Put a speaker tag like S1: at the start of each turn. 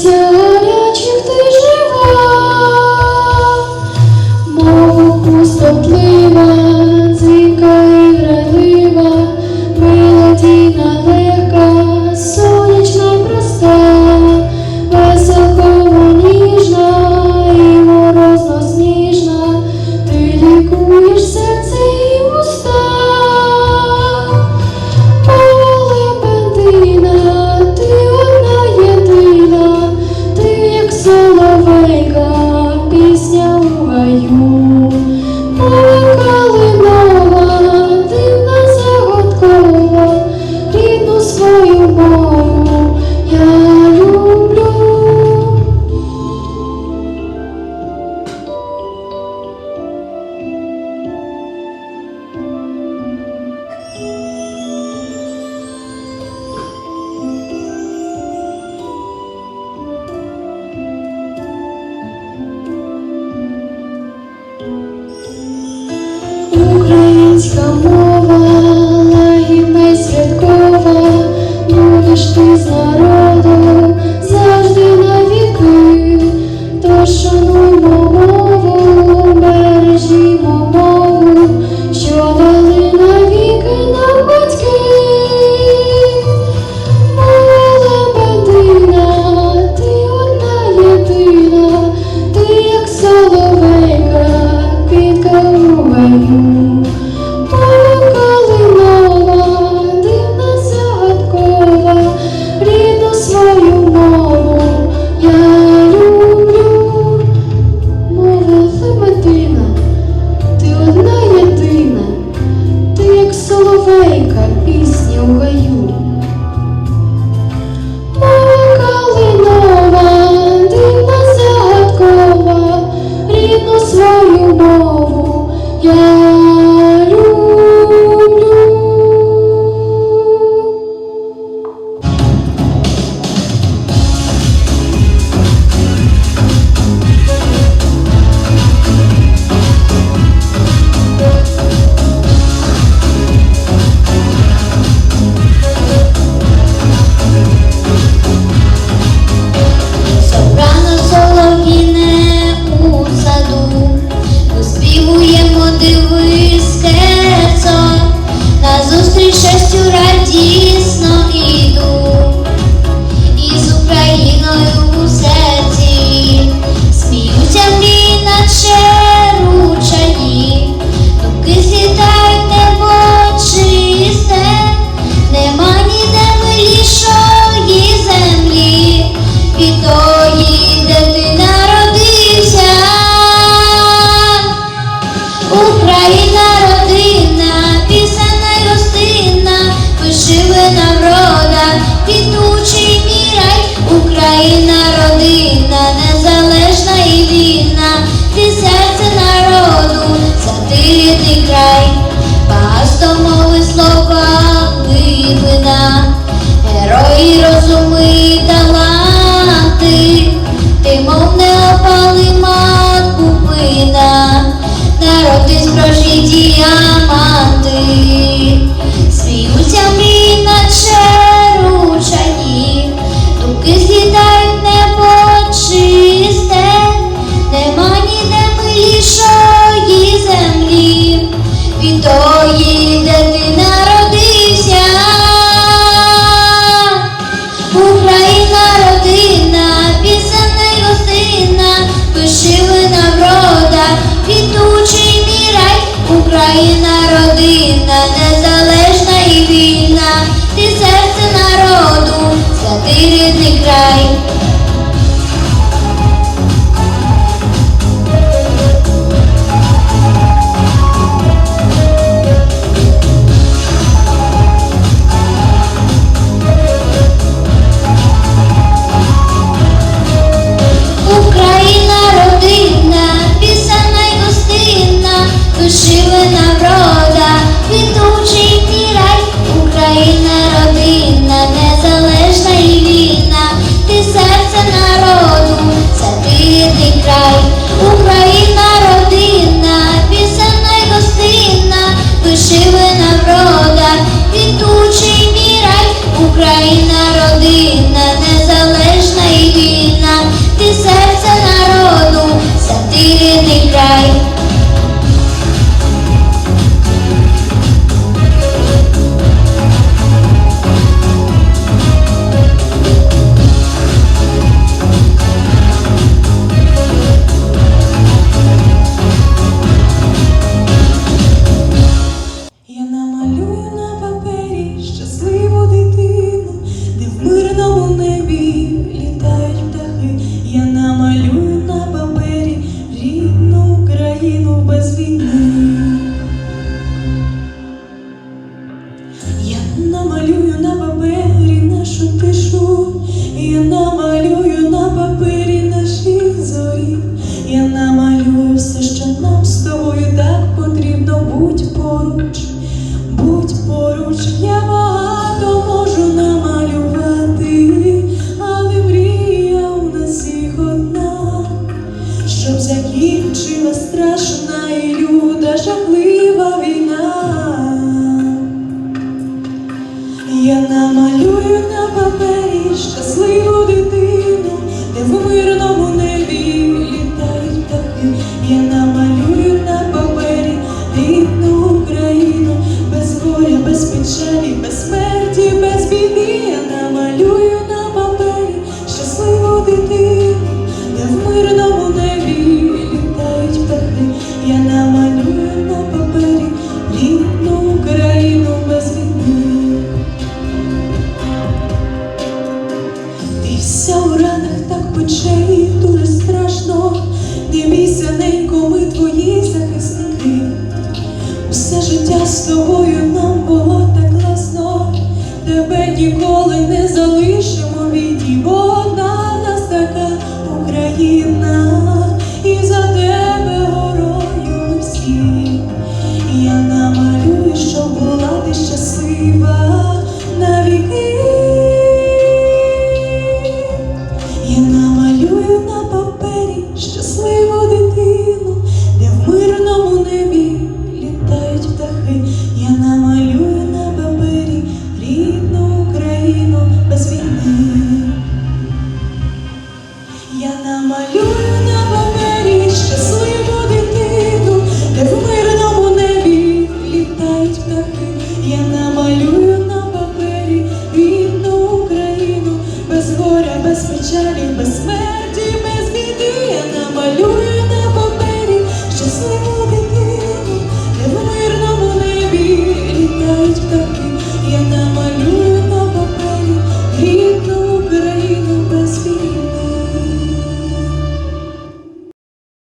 S1: Tchau! Другої імена, герої розуми таланти, ти мов не опалима купина, народись прожиття.
S2: guys. намалюю на папері нашу пишу і нам... щасливі. бійся у ранах так пече і дуже страшно, не бійся, ненько, ми твої захисники. Усе життя з тобою нам було так класно, тебе ніколи.